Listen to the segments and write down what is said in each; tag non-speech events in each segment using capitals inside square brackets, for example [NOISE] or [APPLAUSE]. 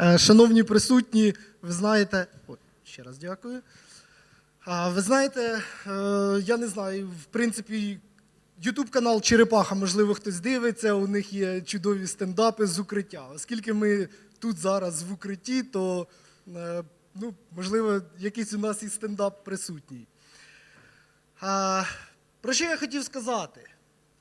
Е, Шановні присутні, ви знаєте. Ой, ще раз дякую. Ви знаєте, е, я не знаю, в принципі, Ютуб канал Черепаха, можливо, хтось дивиться, у них є чудові стендапи з укриття. Оскільки ми тут зараз в укритті, то е, ну, можливо, якийсь у нас і стендап присутній. Про що я хотів сказати?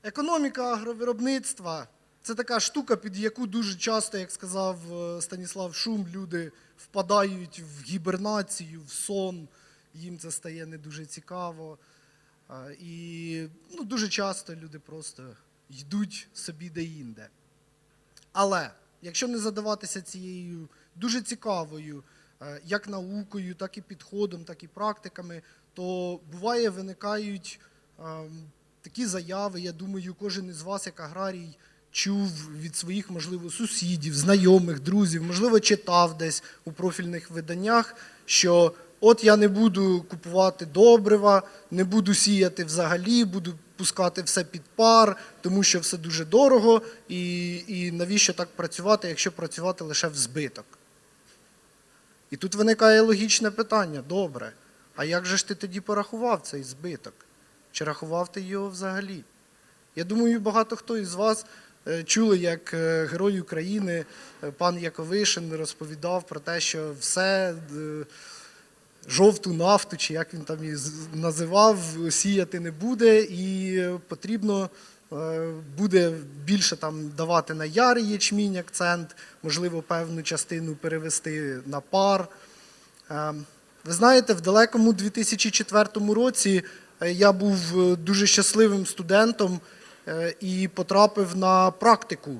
Економіка агровиробництва це така штука, під яку дуже часто, як сказав е, Станіслав Шум, люди впадають в гібернацію, в сон, їм це стає не дуже цікаво. І ну, дуже часто люди просто йдуть собі де-інде. Але якщо не задаватися цією дуже цікавою е, як наукою, так і підходом, так і практиками, то буває виникають ем, такі заяви. Я думаю, кожен із вас, як аграрій, чув від своїх, можливо, сусідів, знайомих, друзів, можливо, читав десь у профільних виданнях, що от я не буду купувати добрива, не буду сіяти взагалі, буду пускати все під пар, тому що все дуже дорого, і, і навіщо так працювати, якщо працювати лише в збиток? І тут виникає логічне питання: добре, а як же ж ти тоді порахував цей збиток? Чи рахував ти його взагалі? Я думаю, багато хто із вас чули, як е, герой України, е, пан Яковишин, розповідав про те, що все е, жовту нафту, чи як він там її називав, сіяти не буде, і е, потрібно е, буде більше там давати на ярий ячмінь акцент, можливо, певну частину перевести на пар. Е, Ви знаєте, в далекому 2004 році е, я був е, дуже щасливим студентом е, і потрапив на практику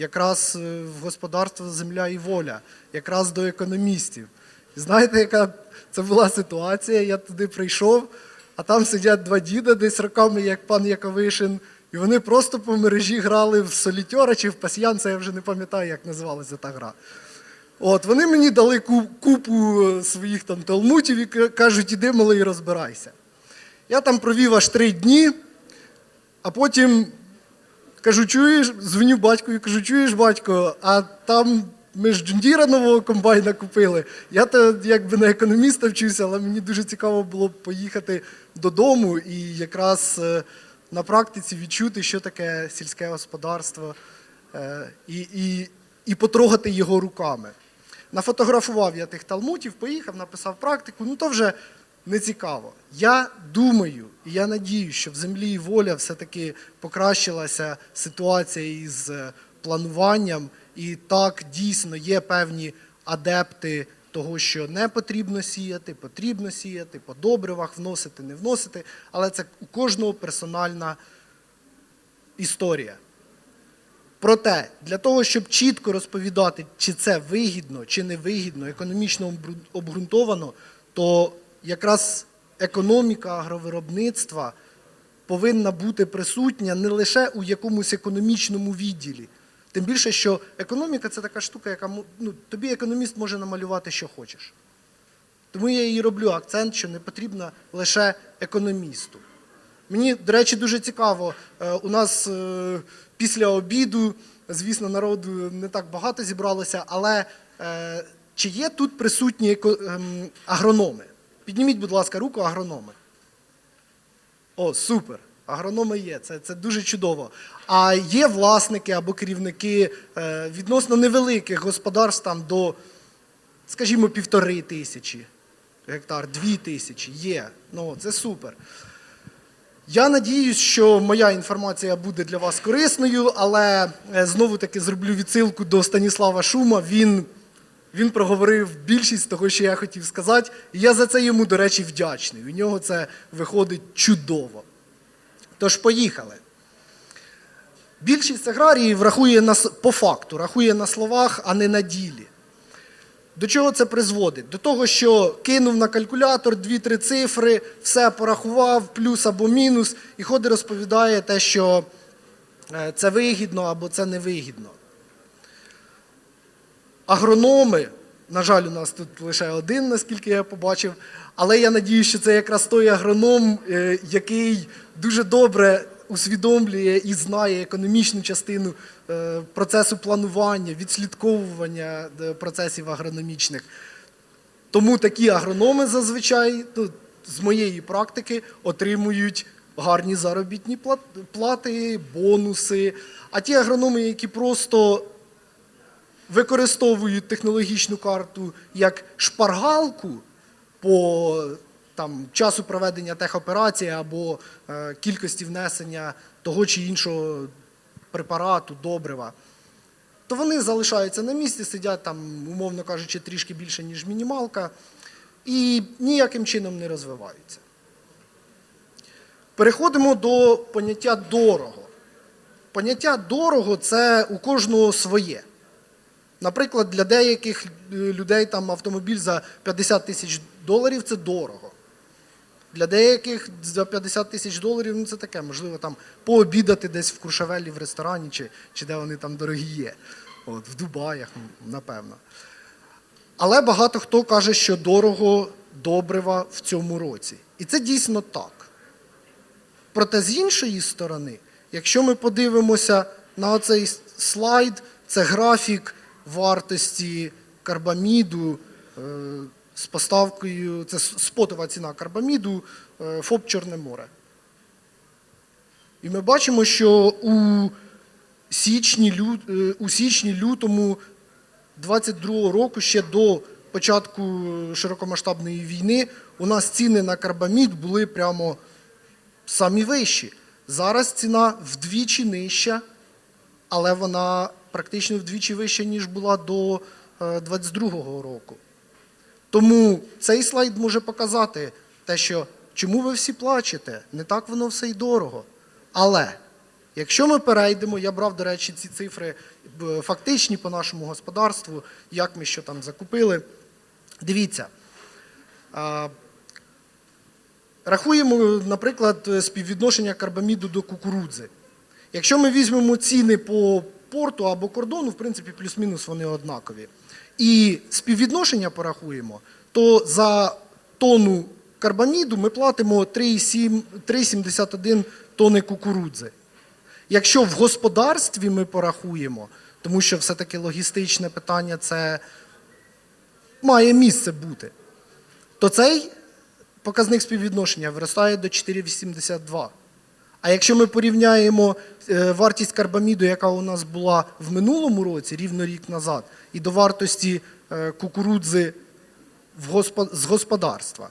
якраз е, в господарство Земля і воля, якраз до економістів. І знаєте, яка це була ситуація? Я туди прийшов, а там сидять два діда десь роками, як пан Яковишин, і вони просто по мережі грали в солітьора чи в пасьянця, я вже не пам'ятаю, як називалася та гра. От, вони мені дали купу е, своїх там талмутів і кажуть, іди малий, розбирайся. Я там провів аж три дні, а потім кажу, чуєш, дзвоню батькові, кажу, чуєш, батько, а там ми ж джундіра нового комбайна купили. Я то якби на економіста вчуся, але мені дуже цікаво було поїхати додому і якраз е, на практиці відчути, що таке сільське господарство, е, і, і, і потрогати його руками. Нафотографував я тих талмутів, поїхав, написав практику, ну то вже не цікаво. Я думаю і я надію, що в землі і воля все-таки покращилася ситуація із е, плануванням, і так дійсно є певні адепти того, що не потрібно сіяти, потрібно сіяти, по добривах вносити, не вносити, але це у кожного персональна історія. Проте, для того, щоб чітко розповідати, чи це вигідно, чи не вигідно, економічно обґрунтовано, то якраз економіка агровиробництва повинна бути присутня не лише у якомусь економічному відділі. Тим більше, що економіка це така штука, яка ну, тобі економіст може намалювати, що хочеш. Тому я і роблю акцент, що не потрібно лише економісту. Мені, до речі, дуже цікаво. е, У нас е, після обіду, звісно, народу не так багато зібралося, але е, чи є тут присутні ем, агрономи? Підніміть, будь ласка, руку агрономи. О, супер. Агрономи є, це, це дуже чудово. А є власники або керівники е, відносно невеликих господарств там до, скажімо, півтори тисячі гектар, дві тисячі є. Ну, це супер. Я надіюсь, що моя інформація буде для вас корисною, але е, знову таки зроблю відсилку до Станіслава Шума. Він, він проговорив більшість того, що я хотів сказати, і я за це йому, до речі, вдячний. У нього це виходить чудово. Тож поїхали. Більшість аграріїв рахує на, по факту, рахує на словах, а не на ділі. До чого це призводить? До того, що кинув на калькулятор дві-три цифри, все порахував, плюс або мінус, і ходить розповідає те, що е, це вигідно або це невигідно. Агрономи, на жаль, у нас тут лише один, наскільки я побачив, але я надію, що це якраз той агроном, е, який дуже добре усвідомлює і знає економічну частину е, процесу планування, відслідковування е, процесів агрономічних. Тому такі агрономи зазвичай, ну, з моєї практики, отримують гарні заробітні плати, бонуси. А ті агрономи, які просто використовують технологічну карту як шпаргалку по там, часу проведення техоперації або е, кількості внесення того чи іншого препарату, добрива, то вони залишаються на місці, сидять там, умовно кажучи, трішки більше, ніж мінімалка, і ніяким чином не розвиваються. Переходимо до поняття дорого. Поняття дорого це у кожного своє. Наприклад, для деяких е, людей там автомобіль за 50 тисяч доларів це дорого. Для деяких за 50 тисяч доларів ну, це таке, можливо, там пообідати десь в Куршавелі в ресторані, чи, чи де вони там дорогі є. От, в Дубаях, напевно. Але багато хто каже, що дорого добрива в цьому році. І це дійсно так. Проте з іншої сторони, якщо ми подивимося на цей слайд, це графік вартості карбаміду е, з поставкою, це спотова ціна карбаміду е, ФОП Чорне море. І ми бачимо, що у січні, е, у січні лютому 22 року, ще до початку широкомасштабної війни, у нас ціни на карбамід були прямо самі вищі. Зараз ціна вдвічі нижча, але вона практично вдвічі вища, ніж була до 22-го року. Тому цей слайд може показати те, що чому ви всі плачете, не так воно все й дорого. Але якщо ми перейдемо, я брав, до речі, ці цифри е, фактичні по нашому господарству, як ми що там закупили. Дивіться, Рахуємо, наприклад, співвідношення карбаміду до кукурудзи. Якщо ми візьмемо ціни по порту або кордону, в принципі, плюс-мінус вони однакові. І співвідношення порахуємо, то за тонну карбаміду ми платимо 3,71 тонни кукурудзи. Якщо в господарстві ми порахуємо, тому що все-таки логістичне питання це має місце бути, то цей показник співвідношення виростає до 4,82. А якщо ми порівняємо е, вартість карбаміду, яка у нас була в минулому році, рівно рік назад, і до вартості е, кукурудзи з господарства,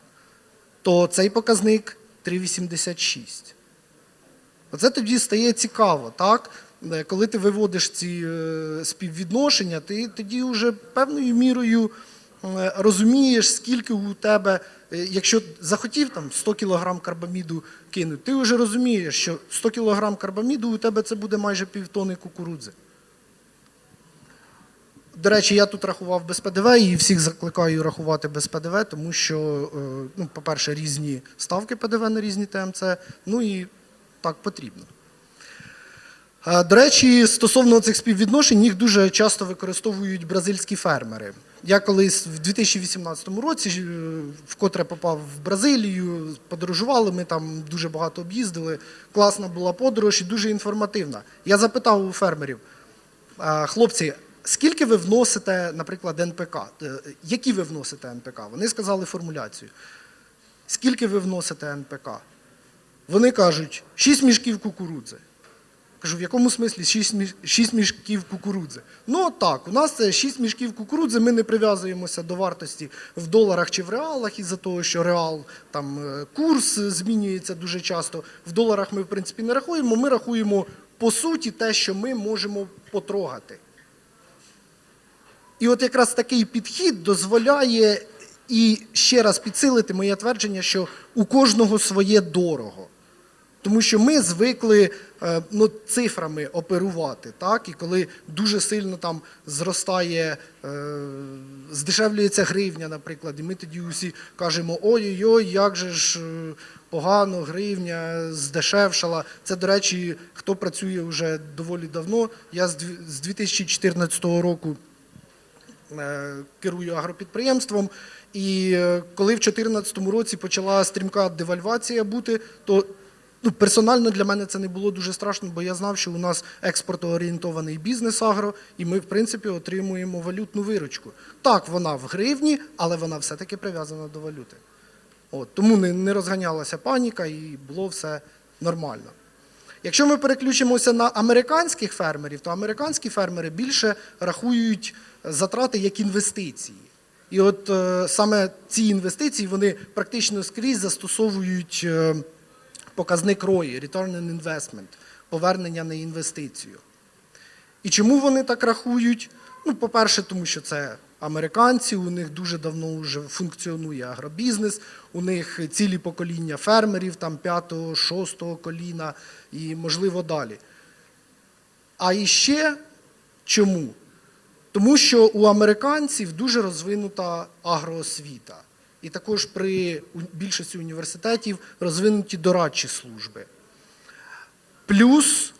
то цей показник 3,86. Оце тоді стає цікаво, так? Е, Коли ти виводиш ці співвідношення, ти тоді вже певною мірою розумієш, скільки у тебе, е, якщо захотів там 100 кг карбаміду кинути, ти вже розумієш, що 100 кг карбаміду у тебе це буде майже півтони кукурудзи. До речі, я тут рахував без ПДВ і всіх закликаю рахувати без ПДВ, тому що, е, ну, по-перше, різні ставки ПДВ на різні ТМЦ, ну і так потрібно. До речі, стосовно цих співвідношень, їх дуже часто використовують бразильські фермери. Я колись в 2018 році е, вкотре попав в Бразилію, подорожували, ми там дуже багато об'їздили. Класна була подорож і дуже інформативна. Я запитав у фермерів, хлопці, скільки ви вносите, наприклад, НПК? Е, Які ви вносите НПК? Вони сказали формуляцію. Скільки ви вносите НПК? Вони кажуть, 6 мішків кукурудзи. Кажу, в якому смислі 6, міш... 6 мішків кукурудзи? Ну так, у нас це 6 мішків кукурудзи, ми не прив'язуємося до вартості в доларах чи в реалах, із-за того, що реал там е, курс змінюється дуже часто. В доларах ми, в принципі, не рахуємо, ми рахуємо по суті те, що ми можемо потрогати. І от якраз такий підхід дозволяє і ще раз підсилити моє твердження, що у кожного своє дорого. Тому що ми звикли е, ну, цифрами оперувати, так? і коли дуже сильно там зростає, е, здешевлюється гривня, наприклад, і ми тоді усі кажемо, ой-ой-ой, як же ж е, погано, гривня здешевшала. Це, до речі, хто працює вже доволі давно. Я з 2014 року керую агропідприємством. І коли в 2014 році почала стрімка девальвація бути, то Ну, персонально для мене це не було дуже страшно, бо я знав, що у нас експортоорієнтований бізнес агро, і ми, в принципі, отримуємо валютну виручку. Так, вона в гривні, але вона все-таки прив'язана до валюти. От, тому не, не розганялася паніка і було все нормально. Якщо ми переключимося на американських фермерів, то американські фермери більше рахують затрати як інвестиції. І от е, саме ці інвестиції вони практично скрізь застосовують е, показник ROI, Return on Investment, повернення на інвестицію. І чому вони так рахують? Ну, по-перше, тому що це американці, у них дуже давно вже функціонує агробізнес, у них цілі покоління фермерів, там п'ятого, шостого коліна і, можливо, далі. А іще чому? Тому що у американців дуже розвинута агроосвіта. І також при більшості університетів розвинуті дорадчі служби. Плюс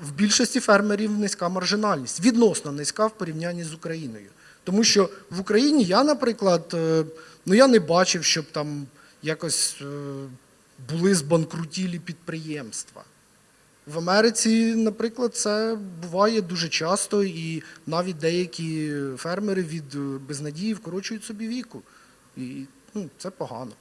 в більшості фермерів низька маржинальність, відносно низька в порівнянні з Україною. Тому що в Україні я, наприклад, е, ну я не бачив, щоб там якось е, були збанкрутілі підприємства. В Америці, наприклад, це буває дуже часто, і навіть деякі фермери від е, безнадії вкорочують собі віку. І ну, це погано.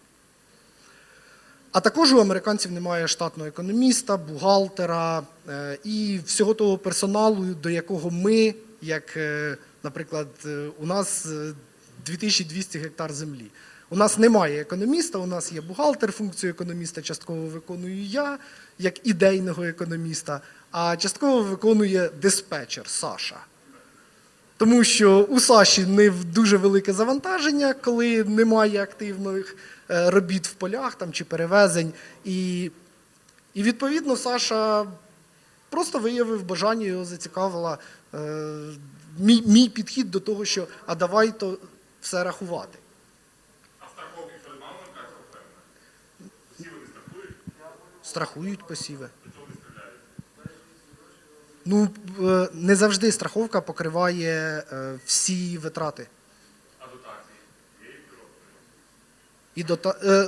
А також у американців немає штатного економіста, бухгалтера е, і всього того персоналу, до якого ми, як, е, наприклад, е, у нас е, 2200 гектар землі. У нас немає економіста, у нас є бухгалтер, функцію економіста частково виконую я, як ідейного економіста, а частково виконує диспетчер Саша. Тому що у Саші не дуже велике завантаження, коли немає активних е, робіт в полях там, чи перевезень. І, і відповідно Саша просто виявив бажання, його зацікавила е, мій, мій підхід до того, що а давай то все рахувати. А страховки як? Всі вони страхують, Страхують посіви. до цього не стріляють. Ну, е, не завжди страховка покриває е, всі витрати. А дотації є? І дота... е,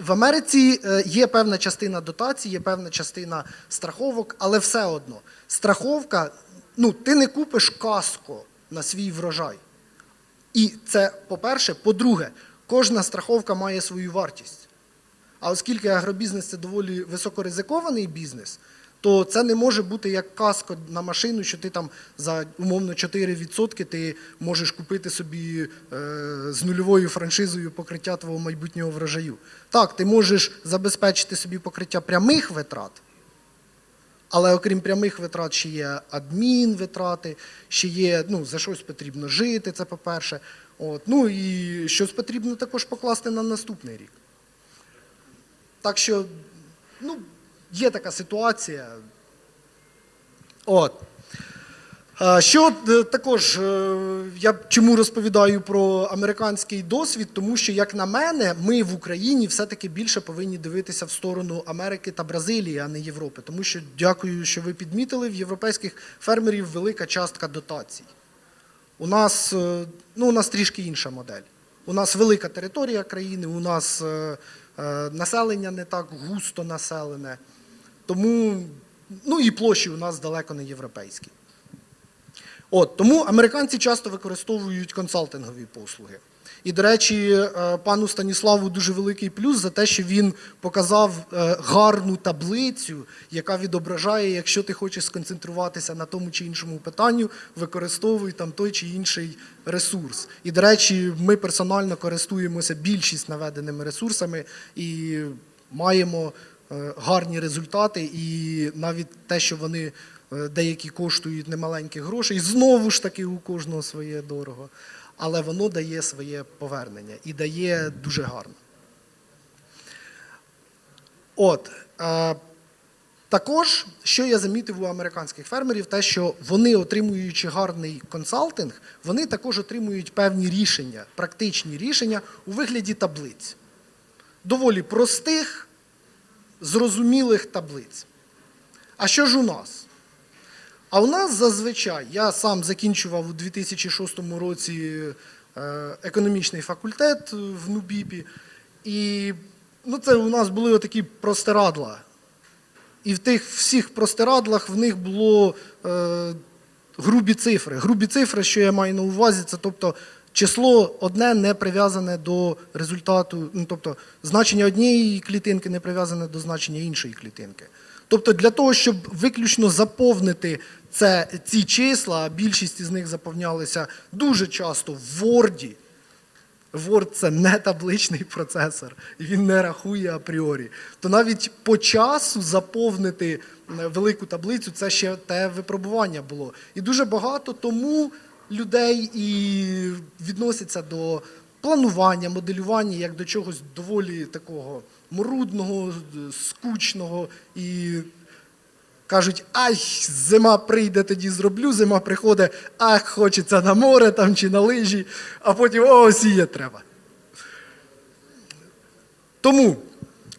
в, Америці є певна частина дотацій, є певна частина страховок, але все одно страховка, ну, ти не купиш каско на свій врожай. І це по-перше. По-друге, кожна страховка має свою вартість. А оскільки агробізнес це доволі високоризикований бізнес, то це не може бути як каско на машину, що ти там за умовно 4% ти можеш купити собі е, з нульовою франшизою покриття твого майбутнього врожаю. Так, ти можеш забезпечити собі покриття прямих витрат, але окрім прямих витрат ще є адмінвитрати, ще є, ну, за щось потрібно жити, це по-перше. От, ну і щось потрібно також покласти на наступний рік. Так що, ну, є така ситуація. От. Що е, також е, я чому розповідаю про американський досвід, тому що, як на мене, ми в Україні все-таки більше повинні дивитися в сторону Америки та Бразилії, а не Європи. Тому що, дякую, що ви підмітили, в європейських фермерів велика частка дотацій. У нас, е, ну, у нас трішки інша модель. У нас велика територія країни, у нас населення не так густо населене. Тому, ну і площі у нас далеко не європейські. От, тому американці часто використовують консалтингові послуги. І, до речі, е, пану Станіславу дуже великий плюс за те, що він показав е, гарну таблицю, яка відображає, якщо ти хочеш сконцентруватися на тому чи іншому питанню, використовуй там той чи інший ресурс. І, до речі, ми персонально користуємося більшість наведеними ресурсами і маємо гарні результати, і навіть те, що вони е, деякі коштують немаленьких грошей, знову ж таки у кожного своє дорого. Але воно дає своє повернення і дає дуже гарно. От. Е, також, що я замітив у американських фермерів, те, що вони, отримуючи гарний консалтинг, вони також отримують певні рішення, практичні рішення у вигляді таблиць. Доволі простих, зрозумілих таблиць. А що ж у нас? А у нас зазвичай, я сам закінчував у 2006 році е, економічний факультет в НУБІПі, і ну, це у нас були такі простирадла. І в тих всіх простирадлах в них було е, грубі цифри. Грубі цифри, що я маю на увазі, це тобто число одне не прив'язане до результату, ну, тобто значення однієї клітинки не прив'язане до значення іншої клітинки. Тобто для того, щоб виключно заповнити це, ці числа, а більшість із них заповнялися дуже часто в Word, Word це не табличний процесор, і він не рахує апріорі. То навіть по часу заповнити е, велику таблицю це ще те випробування було. І дуже багато тому людей і відносяться до планування, моделювання як до чогось доволі такого морудного, скучного і Кажуть, ай, зима прийде, тоді зроблю, зима приходить, ах, хочеться на море там чи на лижі, а потім о, сіє треба. Тому,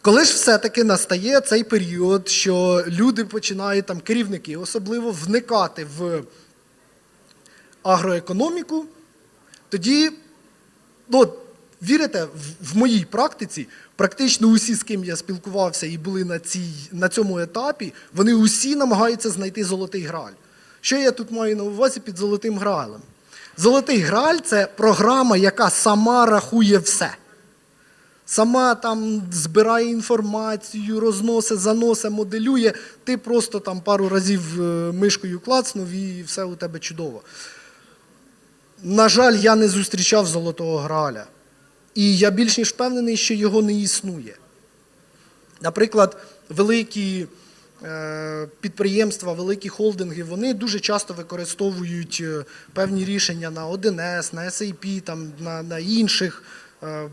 коли ж все-таки настає цей період, що люди починають, там, керівники особливо, вникати в агроекономіку, тоді, ну, вірите, в, моїй практиці, практично усі, з ким я спілкувався і були на, цій, на цьому етапі, вони усі намагаються знайти золотий граль. Що я тут маю на увазі під золотим гралем? Золотий граль це програма, яка сама рахує все. Сама там збирає інформацію, розносить, заносить, моделює. Ти просто там пару разів е, мишкою клацнув і все у тебе чудово. На жаль, я не зустрічав золотого граля. І я більш ніж впевнений, що його не існує. Наприклад, великі е, підприємства, великі холдинги, вони дуже часто використовують е, певні рішення на 1С, на SAP, там, на, на інших е,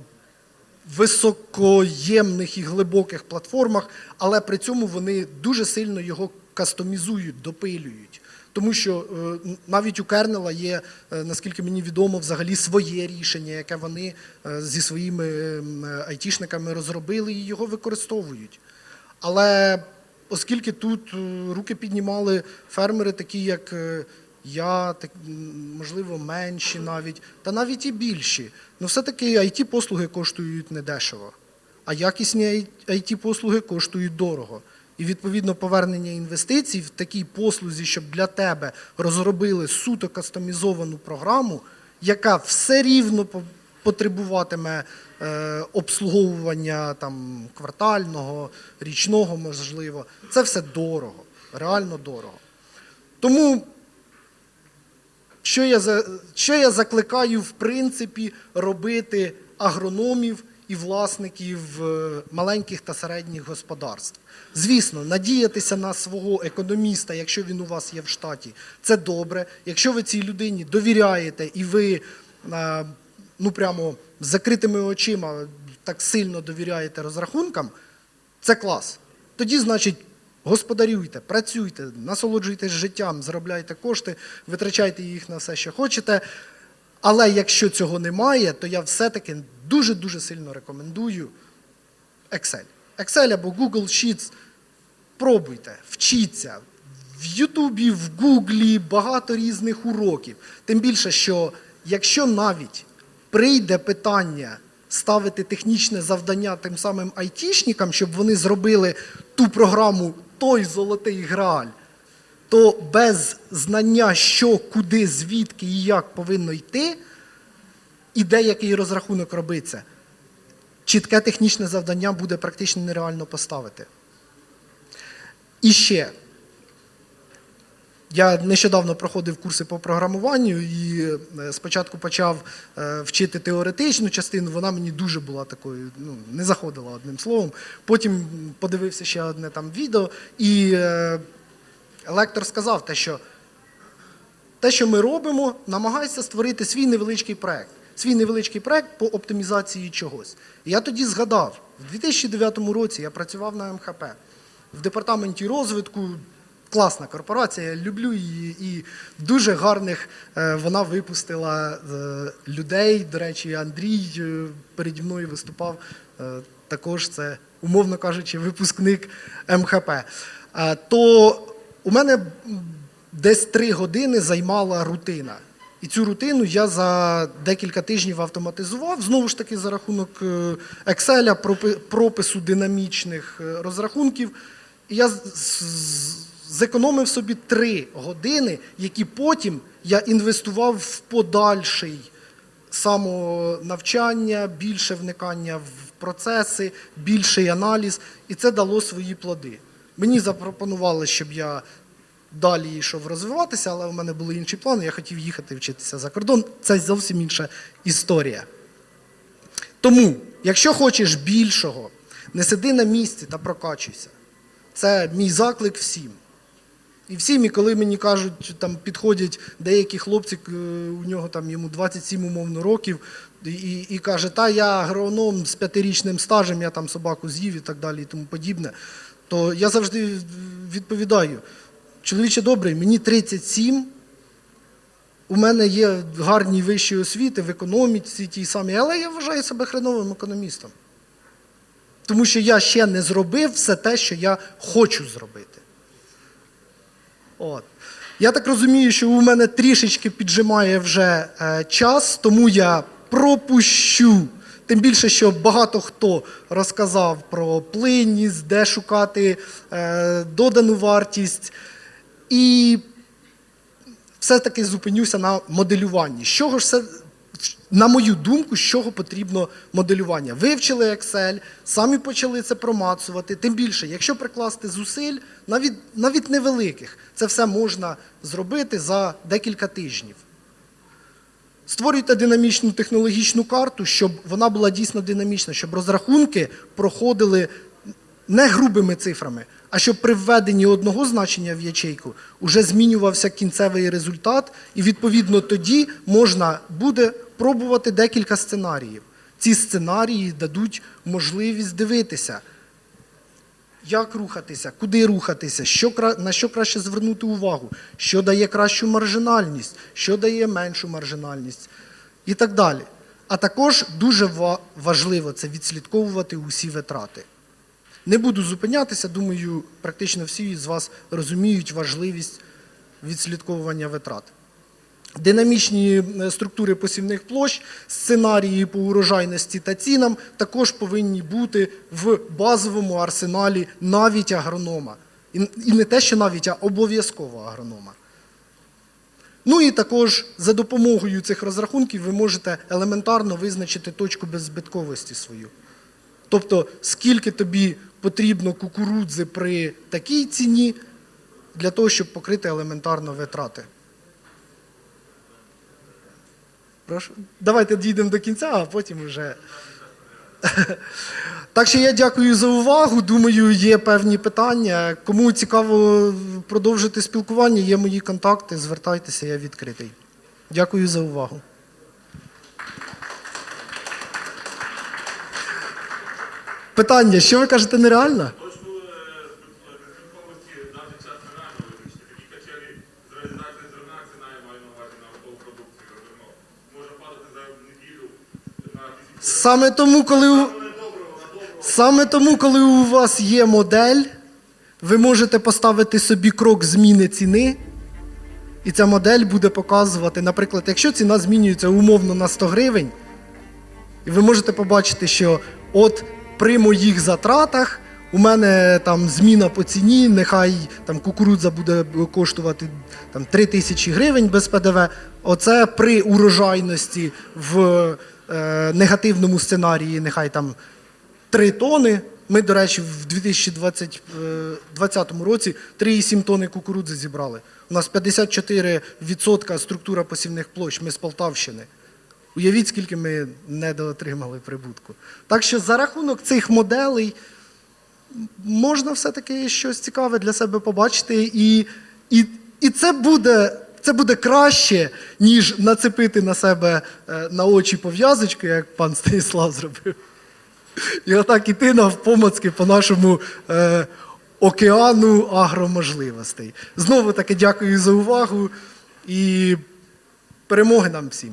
високоємних і глибоких платформах, але при цьому вони дуже сильно його кастомізують, допилюють. Тому що е, навіть у Кернела є, е, наскільки мені відомо, взагалі своє рішення, яке вони е, зі своїми айтішниками розробили і його використовують. Але оскільки тут руки піднімали фермери, такі як я, так, можливо, менші навіть, та навіть і більші, ну все-таки it послуги коштують недешево, а якісні it послуги коштують дорого. І відповідно повернення інвестицій в такій послузі, щоб для тебе розробили суто кастомізовану програму, яка все рівно потребуватиме е, обслуговування там, квартального, річного, можливо. Це все дорого, реально дорого. Тому що я, що я закликаю, в принципі, робити агрономів і власників е, маленьких та середніх господарств. Звісно, надіятися на свого економіста, якщо він у вас є в штаті, це добре. Якщо ви цій людині довіряєте і ви е, ну прямо з закритими очима так сильно довіряєте розрахункам, це клас. Тоді, значить, господарюйте, працюйте, насолоджуйтесь життям, заробляйте кошти, витрачайте їх на все, що хочете. Але якщо цього немає, то я все-таки дуже-дуже сильно рекомендую Excel. Excel або Google Sheets. Пробуйте, вчіться. В Ютубі, в Гуглі багато різних уроків. Тим більше, що якщо навіть прийде питання ставити технічне завдання тим самим айтішникам, щоб вони зробили ту програму той золотий грааль, то без знання, що, куди, звідки і як повинно йти, і де який розрахунок робиться, чітке технічне завдання буде практично нереально поставити. І ще. Я нещодавно проходив курси по програмуванню і е, спочатку почав е, вчити теоретичну частину, вона мені дуже була такою, ну, не заходила одним словом. Потім подивився ще одне там відео, і е, лектор сказав те, що те, що ми робимо, намагайся створити свій невеличкий проект. Свій невеличкий проект по оптимізації чогось. І я тоді згадав, в 2009 році я працював на МХП в департаменті розвитку. Класна корпорація, я люблю її, і дуже гарних е, вона випустила е, людей. До речі, Андрій е, переді мною виступав. також це, умовно кажучи, випускник МХП. То у мене десь три години займала рутина. І цю рутину я за декілька тижнів автоматизував, знову ж таки, за рахунок е, Excel, пропи- пропису динамічних е, розрахунків. І я зекономив собі три години, які потім я інвестував в подальший самонавчання, більше вникання в процеси, більший аналіз, і це дало свої плоди. Мені запропонували, щоб я далі йшов розвиватися, але в мене були інші плани. Я хотів їхати вчитися за кордон. Це зовсім інша історія. Тому, якщо хочеш більшого, не сиди на місці та прокачуйся. Це мій заклик всім. І всім, і коли мені кажуть, там підходять деякі хлопці, у нього там йому 27 умовно років, і, і каже, та я агроном з п'ятирічним стажем, я там собаку з'їв і так далі і тому подібне, то я завжди відповідаю, чоловіче добрий, мені 37, у мене є гарні вищі освіти в економіці тій самій, але я вважаю себе хреновим економістом. Тому що я ще не зробив все те, що я хочу зробити. От. Я так розумію, що у мене трішечки піджимає вже е, час, тому я пропущу. Тим більше, що багато хто розказав про плинність, де шукати е, додану вартість. І все-таки зупинюся на моделюванні. З чого ж все, на мою думку, з чого потрібно моделювання? Вивчили Excel, самі почали це промацувати. Тим більше, якщо прикласти зусиль, навіть, навіть невеликих, це все можна зробити за декілька тижнів. Створюйте динамічну технологічну карту, щоб вона була дійсно динамічна, щоб розрахунки проходили не грубими цифрами, а щоб при введенні одного значення в ячейку вже змінювався кінцевий результат, і відповідно тоді можна буде пробувати декілька сценаріїв. Ці сценарії дадуть можливість дивитися, як рухатися, куди рухатися, що, на що краще звернути увагу, що дає кращу маржинальність, що дає меншу маржинальність і так далі. А також дуже важливо це відслідковувати усі витрати. Не буду зупинятися, думаю, практично всі з вас розуміють важливість відслідковування витрат. Динамічні е, структури посівних площ, сценарії по урожайності та цінам також повинні бути в базовому арсеналі навіть агронома. І не те, що навіть, а обов'язково агронома. Ну і також за допомогою цих розрахунків ви можете елементарно визначити точку беззбитковості свою. Тобто, скільки тобі потрібно кукурудзи при такій ціні для того, щоб покрити елементарно витрати. Прошу. Давайте дійдемо до кінця, а потім вже. [LAUGHS] Так що я дякую за увагу. Думаю, є певні питання. Кому цікаво продовжити спілкування, є мої контакти. Звертайтеся, я відкритий. Дякую за увагу. Питання, що ви кажете, нереально? Точку збитковості дати час нереально визначити. Такі качелі з реалізації зерна ціна я маю на увазі на готову продукцію на зерно. Може падати за неділю на тисячу. Саме тому, коли у... Саме тому, коли у вас є модель, ви можете поставити собі крок зміни ціни, і ця модель буде показувати, наприклад, якщо ціна змінюється умовно на 100 гривень, і ви можете побачити, що от при моїх затратах у мене там зміна по ціні, нехай там кукурудза буде коштувати там 3 тисячі гривень без ПДВ. Оце при урожайності в негативному сценарії, нехай там 3 тони. Ми, до речі, в 2020 е, 2020 році 3,7 тони кукурудзи зібрали. У нас 54% структура посівних площ, ми з Полтавщини. Уявіть, скільки ми недоотримали прибутку. Так що за рахунок цих моделей можна все-таки щось цікаве для себе побачити, і, і, і це, буде, це буде краще, ніж нацепити на себе е, на очі пов'язочку, як пан Станіслав зробив. І отак іти навпомацки по нашому е, океану агроможливостей. Знову таки дякую за увагу і перемоги нам всім.